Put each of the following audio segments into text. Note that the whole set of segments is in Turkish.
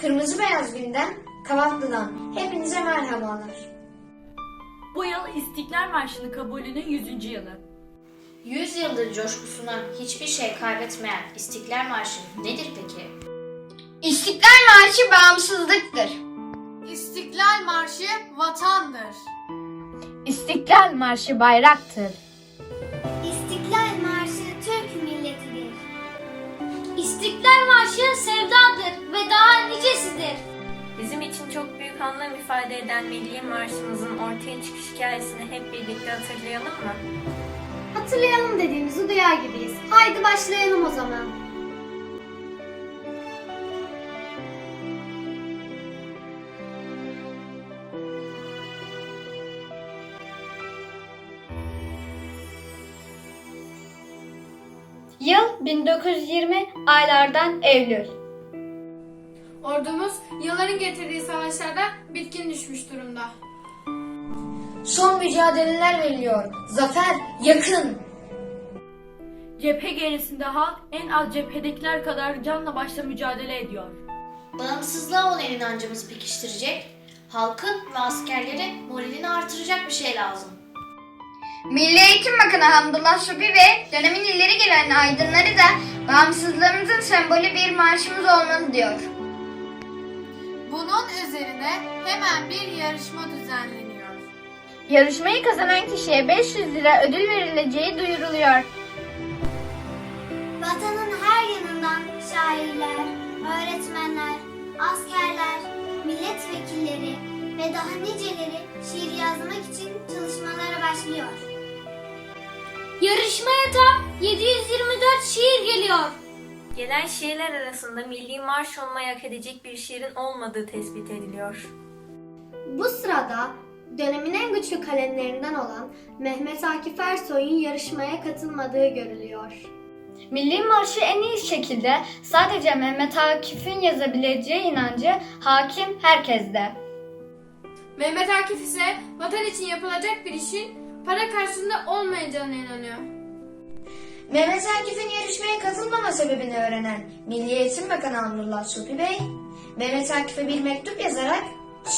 Kırmızı Beyaz Gül'den, Kavaklı'dan hepinize merhabalar. Bu yıl İstiklal Marşı'nı kabulünün 100. yılı. 100 yıldır coşkusuna hiçbir şey kaybetmeyen İstiklal Marşı nedir peki? İstiklal Marşı bağımsızlıktır. İstiklal Marşı vatandır. İstiklal Marşı bayraktır. İstiklal Marşı Türk milletidir. İstiklal Marşı nicesidir. Bizim için çok büyük anlam ifade eden Milli Marşımızın ortaya çıkış hikayesini hep birlikte hatırlayalım mı? Hatırlayalım dediğimizi duyar gibiyiz. Haydi başlayalım o zaman. Yıl 1920 aylardan Eylül. Ordumuz yılların getirdiği savaşlarda bitkin düşmüş durumda. Son mücadeleler veriliyor. Zafer yakın. Cephe gerisinde halk en az cephedekiler kadar canla başla mücadele ediyor. Bağımsızlığa olan inancımızı pekiştirecek, halkın ve askerlerin moralini artıracak bir şey lazım. Milli Eğitim Bakanı Hamdullah Supi ve dönemin ileri gelen aydınları da bağımsızlığımızın sembolü bir marşımız olmalı diyor. Bunun üzerine hemen bir yarışma düzenleniyor. Yarışmayı kazanan kişiye 500 lira ödül verileceği duyuruluyor. Vatanın her yanından şairler, öğretmenler, askerler, milletvekilleri ve daha niceleri şiir yazmak için çalışmalara başlıyor. Yarışmaya tam 724 şiir geliyor. Gelen şiirler arasında Milli Marş olmayı hak edecek bir şiirin olmadığı tespit ediliyor. Bu sırada dönemin en güçlü kalemlerinden olan Mehmet Akif Ersoy'un yarışmaya katılmadığı görülüyor. Milli Marşı en iyi şekilde sadece Mehmet Akif'in yazabileceği inancı hakim herkeste. Mehmet Akif ise vatan için yapılacak bir işin para karşılığında olmayacağına inanıyor. Mehmet Akif'in yarışmaya katılmama sebebini öğrenen Milli Eğitim Bakanı Hamdullah Supi Bey, Mehmet Akif'e bir mektup yazarak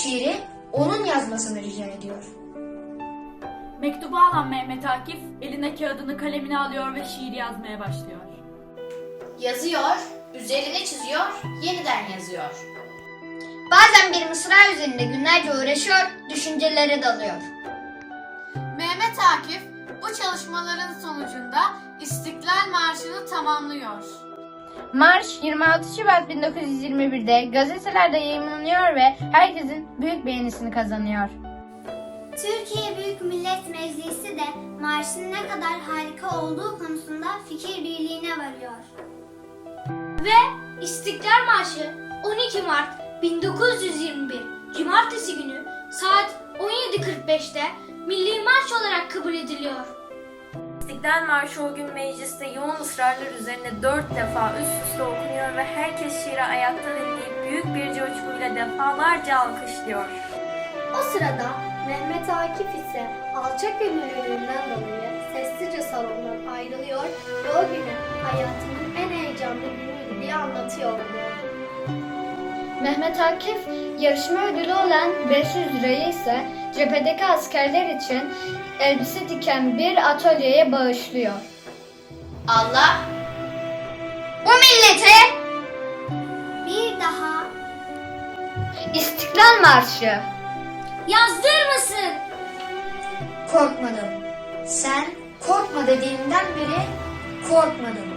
şiiri onun yazmasını rica ediyor. Mektubu alan Mehmet Akif eline kağıdını kalemini alıyor ve şiir yazmaya başlıyor. Yazıyor, üzerine çiziyor, yeniden yazıyor. Bazen bir mısra üzerinde günlerce uğraşıyor, düşüncelere dalıyor. Mehmet Akif bu çalışmaların sonucunda İstiklal Marşı'nı tamamlıyor. Marş 26 Şubat 1921'de gazetelerde yayınlanıyor ve herkesin büyük beğenisini kazanıyor. Türkiye Büyük Millet Meclisi de marşın ne kadar harika olduğu konusunda fikir birliğine varıyor. Ve İstiklal Marşı 12 Mart 1921 Cumartesi günü saat 17.45'te Milli Marş olarak kabul ediliyor. İstiklal Marşı o gün mecliste yoğun ısrarlar üzerine dört defa üst üste okunuyor ve herkes şiiri ayakta dinleyip büyük bir coşkuyla defalarca alkışlıyor. O sırada Mehmet Akif ise alçak gönüllülüğünden dolayı sessizce salondan ayrılıyor ve o günü hayatının en heyecanlı günüydü diye anlatıyordu. Mehmet Akif yarışma ödülü olan 500 lirayı ise cephedeki askerler için elbise diken bir atölyeye bağışlıyor. Allah Bu millete Bir daha İstiklal Marşı yazdır mısın? Korkmadım. Sen korkma dediğinden beri korkmadım.